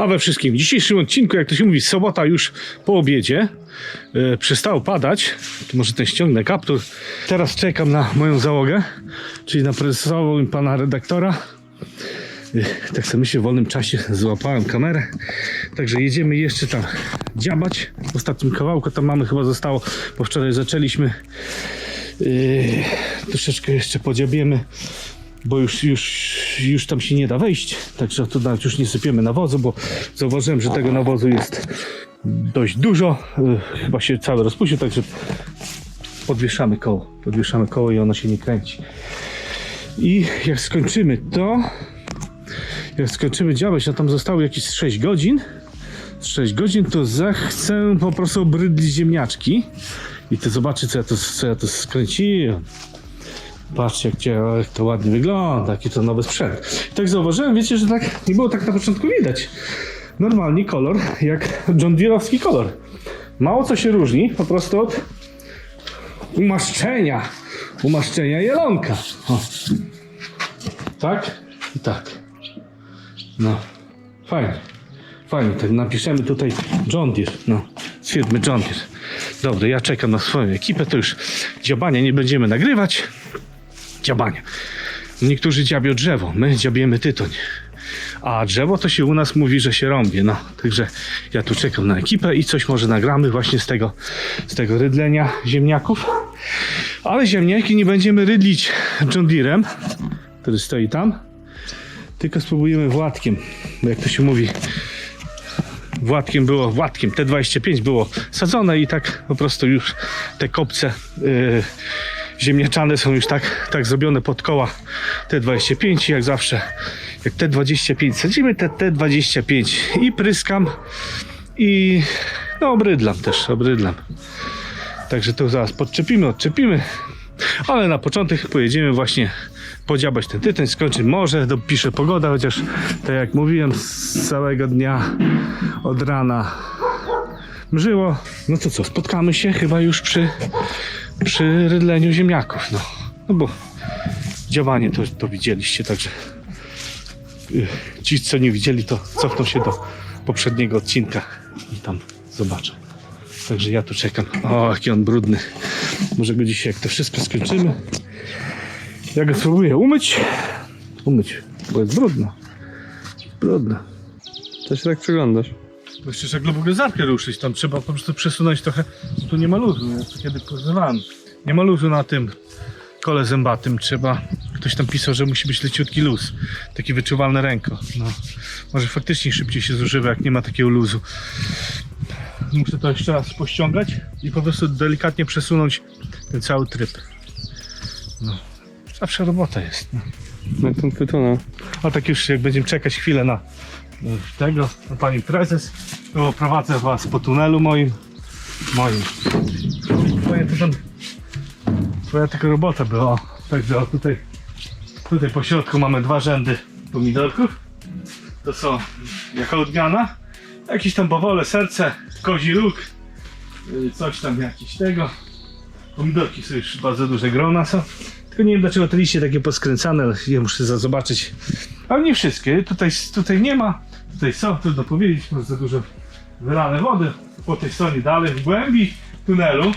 A we wszystkim. W dzisiejszym odcinku, jak to się mówi, sobota już po obiedzie. E, przestało padać. To może ten ściągnę kaptur. Teraz czekam na moją załogę, czyli na prezesową i pana redaktora. E, tak sobie myślę, w wolnym czasie złapałem kamerę. Także jedziemy jeszcze tam dziabać. W ostatnim kawałku tam mamy chyba zostało, bo wczoraj zaczęliśmy. Yy, troszeczkę jeszcze podziabiemy, bo już, już, już tam się nie da wejść, także tu nawet już nie sypiemy nawozu, bo zauważyłem, że tego nawozu jest dość dużo, yy, chyba się cały rozpuścił, także podwieszamy koło, podwieszamy koło i ono się nie kręci. I jak skończymy to, jak skończymy działać, a tam zostało jakieś 6 godzin, z 6 godzin, to zachcę po prostu obrydlić ziemniaczki. I ty zobaczy, co ja to, co ja to skręciłem. Patrzcie, jak, jak to ładnie wygląda, jaki to nowy sprzęt. I tak zauważyłem, wiecie, że tak nie było tak na początku widać. Normalnie kolor, jak John Deere'owski kolor. Mało co się różni, po prostu od umaszczenia. Umaszczenia jelonka. O. Tak i tak. No, fajnie. Fajnie, tak napiszemy tutaj John Deere, no, z firmy John Deere. Dobra, ja czekam na swoją ekipę, to już dziabania nie będziemy nagrywać. Dziabania. Niektórzy dziabią drzewo, my dziabiemy tytoń. A drzewo to się u nas mówi, że się rąbie, no. Także ja tu czekam na ekipę i coś może nagramy właśnie z tego, z tego rydlenia ziemniaków. Ale ziemniaki nie będziemy rydlić John Deerem, który stoi tam, tylko spróbujemy Władkiem, bo jak to się mówi, Władkiem było, Władkiem T25 było sadzone i tak po prostu już te kopce yy, ziemniaczane są już tak, tak zrobione pod koła T25 i jak zawsze jak T25 sadzimy te T25 i pryskam i no obrydlam też, obrydlam. Także to zaraz podczepimy, odczepimy. Ale na początek pojedziemy właśnie podziabać ten tytoń, skończy może, dopisze pogoda, chociaż tak jak mówiłem, z całego dnia od rana mrzyło. No to co, spotkamy się chyba już przy, przy rydleniu ziemniaków. No, no bo działanie to, to widzieliście, także y, ci, co nie widzieli, to cofną się do poprzedniego odcinka i tam zobaczą. Także ja tu czekam. O, jaki on brudny. Może go dzisiaj, jak to wszystko skończymy, ja go spróbuję umyć. Umyć, bo jest brudno. Brudno. To się tak przyglądasz. Bo jeszcze trzeba globogazarkę ruszyć, tam trzeba po prostu przesunąć trochę. Tu nie ma luzu, ja to kiedy pokazywałem. Nie ma luzu na tym kole zębatym, trzeba. Ktoś tam pisał, że musi być leciutki luz. Taki wyczuwalne ręko. No. Może faktycznie szybciej się zużywa, jak nie ma takiego luzu. Muszę to jeszcze raz pościągać i po prostu delikatnie przesunąć ten cały tryb. No. Zawsze robota jest. No. Na tą tytona. A tak już jak będziemy czekać chwilę na tego, na pani prezes, prowadzę was po tunelu moim. Moim. To tam. Twoja tylko robota była. Także o, tutaj, tutaj po środku mamy dwa rzędy pomidorków. To są jako odmiana. Jakieś tam bawole, serce, kozi róg, yy, coś tam jakieś tego. Pomidorki są już bardzo duże grona są. Tylko nie wiem dlaczego te liście takie poskręcane, ja muszę zobaczyć. Ale nie wszystkie. Tutaj, tutaj nie ma. Tutaj są, trudno powiedzieć, może za dużo wylane wody. Po tej stronie dalej, w głębi tunelu.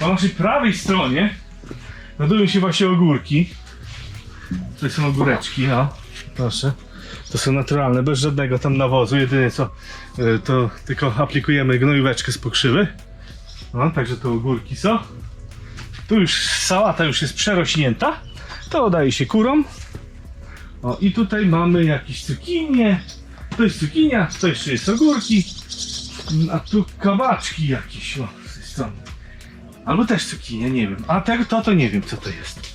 Po naszej prawej stronie znajdują się właśnie ogórki. Tutaj są ogóreczki, no. Proszę. To są naturalne, bez żadnego tam nawozu. Jedynie co, y, to tylko aplikujemy gnojóweczkę z pokrzywy. No, także to ogórki są. Tu już sałata już jest przerośnięta. To daje się kurom. O i tutaj mamy jakieś cukinie. To jest cukinia, to jeszcze jest ogórki. A tu kabaczki jakieś o, z tej strony. Albo też cukinie, nie wiem. A tego to, to nie wiem co to jest.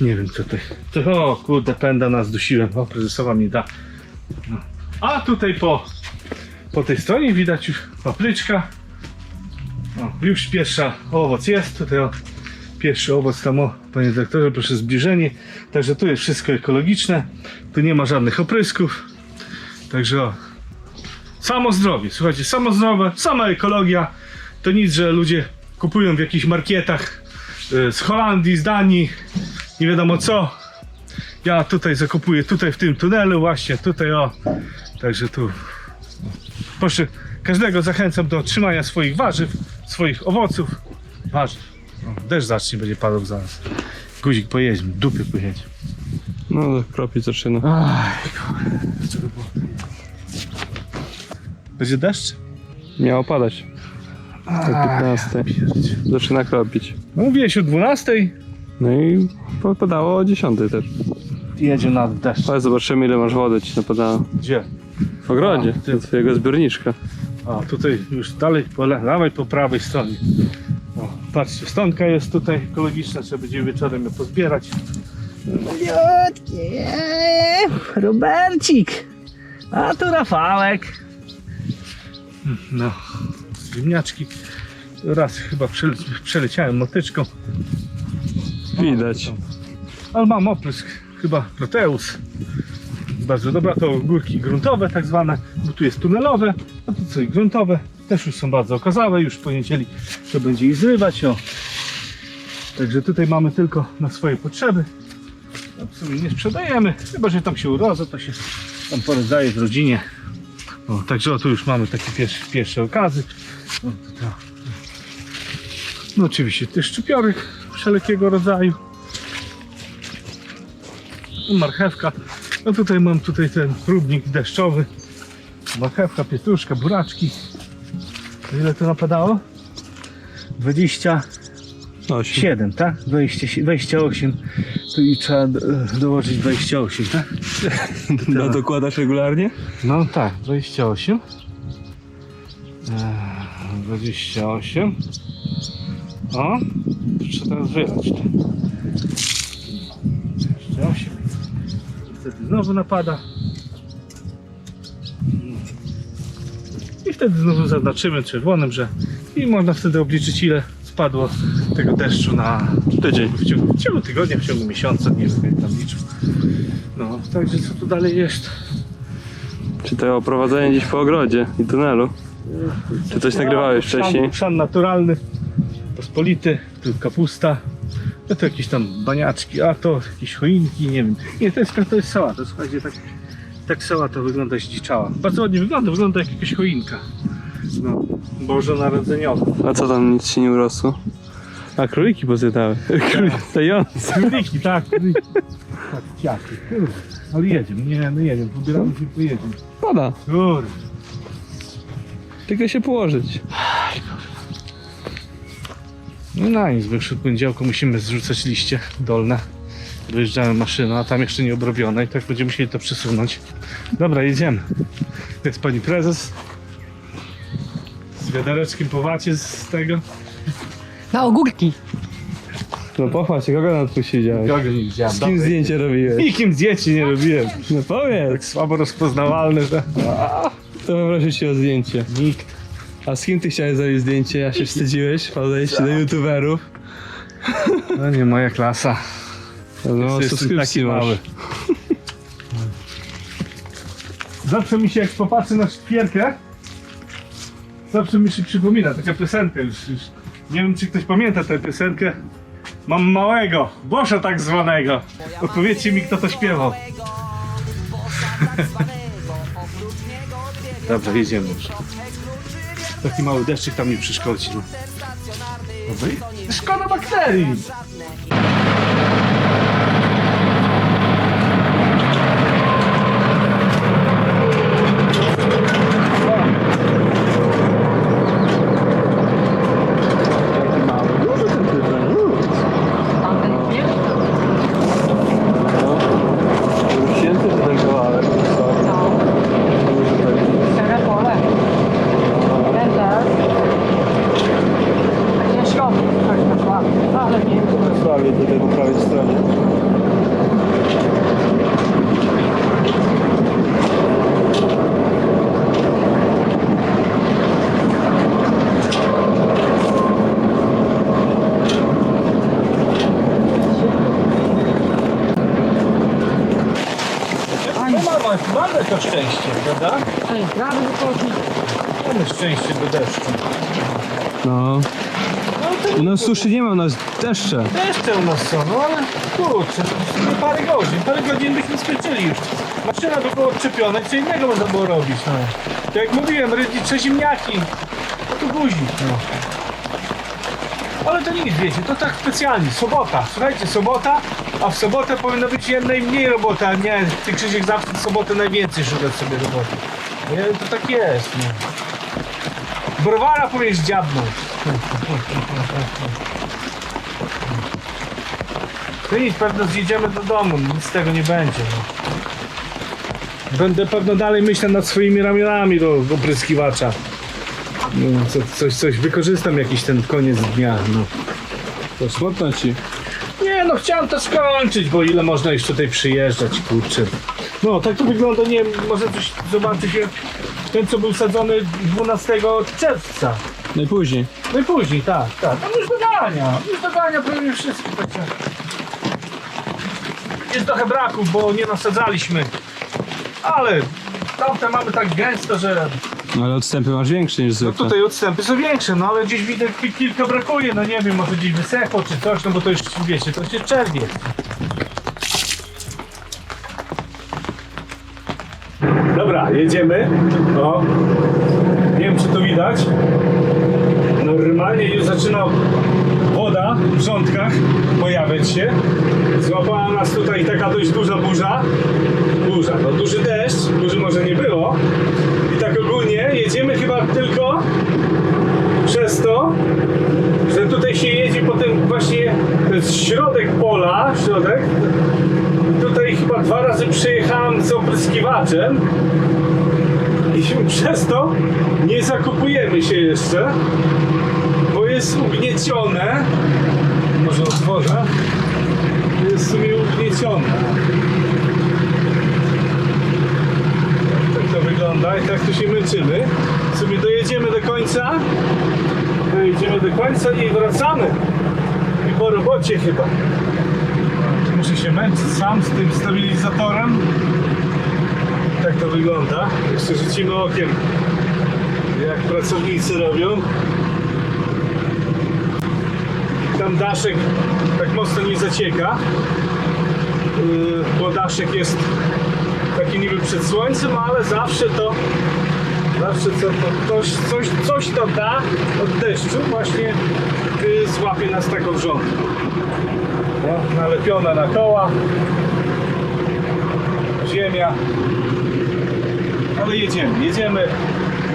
Nie wiem co to jest. To, o kurde, pęda nas dusiłem. O, prezesowa mi da. No. A tutaj po, po tej stronie widać już papryczka. O, już pierwsza owoc jest. Tutaj o, pierwszy owoc tam o, panie dyrektorze, proszę zbliżenie. Także tu jest wszystko ekologiczne. Tu nie ma żadnych oprysków. Także o, samo zdrowie. Słuchajcie, samo zdrowe, sama ekologia. To nic, że ludzie kupują w jakichś markietach y, z Holandii, z Danii, nie wiadomo co. Ja tutaj zakopuję, tutaj w tym tunelu właśnie, tutaj o. Także tu. Proszę, każdego zachęcam do trzymania swoich warzyw, swoich owoców. Warzyw. Deszcz zacznie, będzie padał zaraz. Guzik pojedzie, dupy pojedzie. No, kropi zaczyna. Aj, kurde, to było? Będzie deszcz? Miało padać. O 15. Pierdzie. Zaczyna kropić. No mówiłeś o 12. No i padało o 10 też. Jedzie na deszcz. Ale zobaczymy ile masz wody ci napadało. Gdzie? W ogrodzie, A, ty. do twojego zbiorniczka. A tutaj już dalej po lewej, po prawej stronie. Patrzcie, stonka jest tutaj ekologiczna, trzeba będzie wieczorem ją pozbierać. Malutkie, Robercik. A tu Rafałek. No, ziemniaczki. Raz chyba przele przeleciałem motyczką, Widać. ale mam oprysk, chyba Proteus. Bardzo dobra, to górki gruntowe tak zwane, bo tu jest tunelowe, a tu co i gruntowe. Też już są bardzo okazałe, już w poniedzieli to będzie ich zrywać. O. Także tutaj mamy tylko na swoje potrzeby. Tam w sumie nie sprzedajemy, chyba że tam się urodzą, to się tam porodzaje w rodzinie. O, także o, tu już mamy takie pierwsze, pierwsze okazy. O, tutaj, o. No oczywiście też szczypiorek wszelkiego rodzaju. Marchewka. No tutaj mam tutaj ten próbnik deszczowy. Marchewka, pietruszka, buraczki. Ile to napadało? 27, 8. tak? 20, 28. Tu i trzeba do, dołożyć 28, tak? No dokładasz regularnie? No tak, 28. Eee, 28. O, to trzeba teraz wylać. to. 28. Wtedy znowu napada. Wtedy znowu zaznaczymy czerwonym, że i można wtedy obliczyć ile spadło tego deszczu na Tydzień. w ciągu, w ciągu tygodnia, w ciągu miesiąca, nie wiem jak tam liczył. No, także co tu dalej jest? Czy to oprowadzenie gdzieś po ogrodzie i tunelu? Czy coś nagrywałeś Chrzan- wcześniej? Chrzan naturalny, pospolity, tu kapusta, no to jakieś tam baniaczki, a to jakieś choinki, nie wiem. Nie, to jest, to jest sałata, słuchajcie, tak, tak sałata wygląda zdziczała. Bardzo ładnie wygląda, wygląda jak jakaś choinka. No, bożonarodzeniowa. A co tam nic się nie urosło? A króliki pozjadały. Króliki stojące. Króliki, tak, króliki. Tak, ciaki, kurde. Ale jedziemy, nie, no jedziemy, pobieramy się, pojedziemy. Pada. Kurde. Tylko się położyć. No na nic, od poniedziałku musimy zrzucać liście dolne. Wyjeżdżamy maszyną, a tam jeszcze nie obrobione i tak będziemy musieli to przesunąć. Dobra, jedziemy. To jest pani prezes. Z wiadereczkiem po wacie z tego. Na ogórki. No pochwal się, kogo na tu siedziałeś? Kogo nie widziałem. Z kim zdjęcie robiłeś? Nikim zdjęcie nie robiłem. No Tak powiedz. słabo rozpoznawalne, że Kto poprosił cię o zdjęcie? nikt. A z kim ty chciałeś zrobić zdjęcie? A się wstydziłeś? Podejść do youtuberów? No nie moja klasa. No, Jestem subskrypcji taki masz. mały. Zawsze mi się jak popatrzy na szpierkę, zawsze mi się przypomina taka piosenka już, już. Nie wiem czy ktoś pamięta tę piosenkę. Mam małego, Bosza tak zwanego. Odpowiedzcie mi kto to śpiewał. Dobra, jedziemy już. Taki mały deszczyk tam nie przeszkodzi. No. Dobra, szkoda bakterii. Wzięty ten kawałek. Cztery pole. Ten teraz. Ciężko. Tak na słabe. Ale Sławie tutaj po prawej stronie. No mamy to szczęście, prawda? Ej, prawy wychodzi. Mamy szczęście do deszczu. No. U nas suszy nie ma, u nas deszcze. Deszcze u nas są, no ale kurczę, parę godzin. Parę godzin byśmy skończyli już. Maszyna by była odczepiona co innego można było robić. No. To jak mówiłem, rydzi ziemniaki. No to guzik. No. Ale to nic, wiecie, to tak specjalnie. Sobota. Słuchajcie, sobota, a w sobotę powinno być najmniej roboty, a nie ty Krzysiek zawsze w sobotę najwięcej szukać sobie roboty. Nie, to tak jest. No. Browara powiesz dziabnąć. To nic, pewno zjedziemy do domu, nic z tego nie będzie. No. Będę pewno dalej myślał nad swoimi ramionami do opryskiwacza. No, co, coś, coś wykorzystam jakiś ten koniec dnia. No. To smutno ci. Nie no, chciałem to skończyć, bo ile można już tutaj przyjeżdżać, kurczę. No, tak to wygląda, nie wiem, może coś zobaczyć, jak ten co był sadzony 12 czerwca. Najpóźniej. No i później, tak, tak. No już dogania, już dogania prawie wszystko. Także. Jest trochę braków, bo nie nasadzaliśmy. Ale tamte mamy tak gęsto, że No ale odstępy masz większe niż no zwykle. tutaj odstępy są większe, no ale gdzieś ki- kilka brakuje, no nie wiem, może gdzieś wysechło czy coś, no bo to już wiecie, to się czerwie. Dobra, jedziemy. O, nie wiem czy to widać. Normalnie już zaczyna woda w rządkach pojawiać się. Złapała nas tutaj taka dość duża burza. Burza, no duży deszcz, burzy może nie było. I tak ogólnie jedziemy chyba tylko przez to, że tutaj się jedzie potem właśnie to jest środek pola, środek. Tutaj chyba dwa razy przejechałem z opryskiwaczem i przez to nie zakupujemy się jeszcze, jest ugniecione. Może otworzę. Jest w sumie ugniecione. Tak to wygląda i tak tu się męczymy. W sumie dojedziemy do końca. Dojedziemy do końca i wracamy. I po robocie chyba. Muszę się męczyć sam z tym stabilizatorem. Tak to wygląda. Jeszcze rzucimy okiem, jak pracownicy robią. Tam daszek tak mocno nie zacieka, yy, bo daszek jest taki niby przed słońcem, ale zawsze to zawsze co, to, coś, coś, to da od deszczu właśnie złapie nas taką rządką. No, nalepiona na koła ziemia. Ale jedziemy, jedziemy.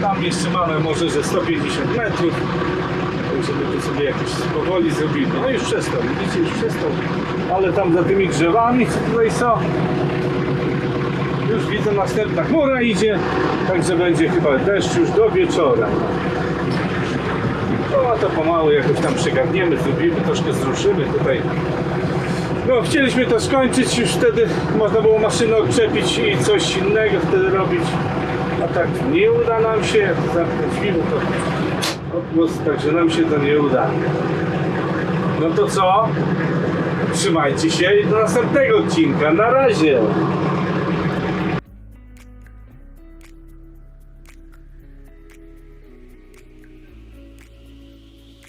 Tam jeszcze mamy może ze 150 metrów żeby tu sobie jakoś powoli zrobili. No już przestał, widzicie już przestał. Ale tam za tymi drzewami co tutaj są już widzę następna chmura idzie także będzie chyba deszcz już do wieczora. No to pomału jakoś tam przygarniemy, zrobimy, troszkę zruszymy tutaj. No, chcieliśmy to skończyć, już wtedy można było maszynę odczepić i coś innego wtedy robić. A tak nie uda nam się, zamknąć to odgłos, także nam się to nie uda. No to co? Trzymajcie się i do następnego odcinka. Na razie!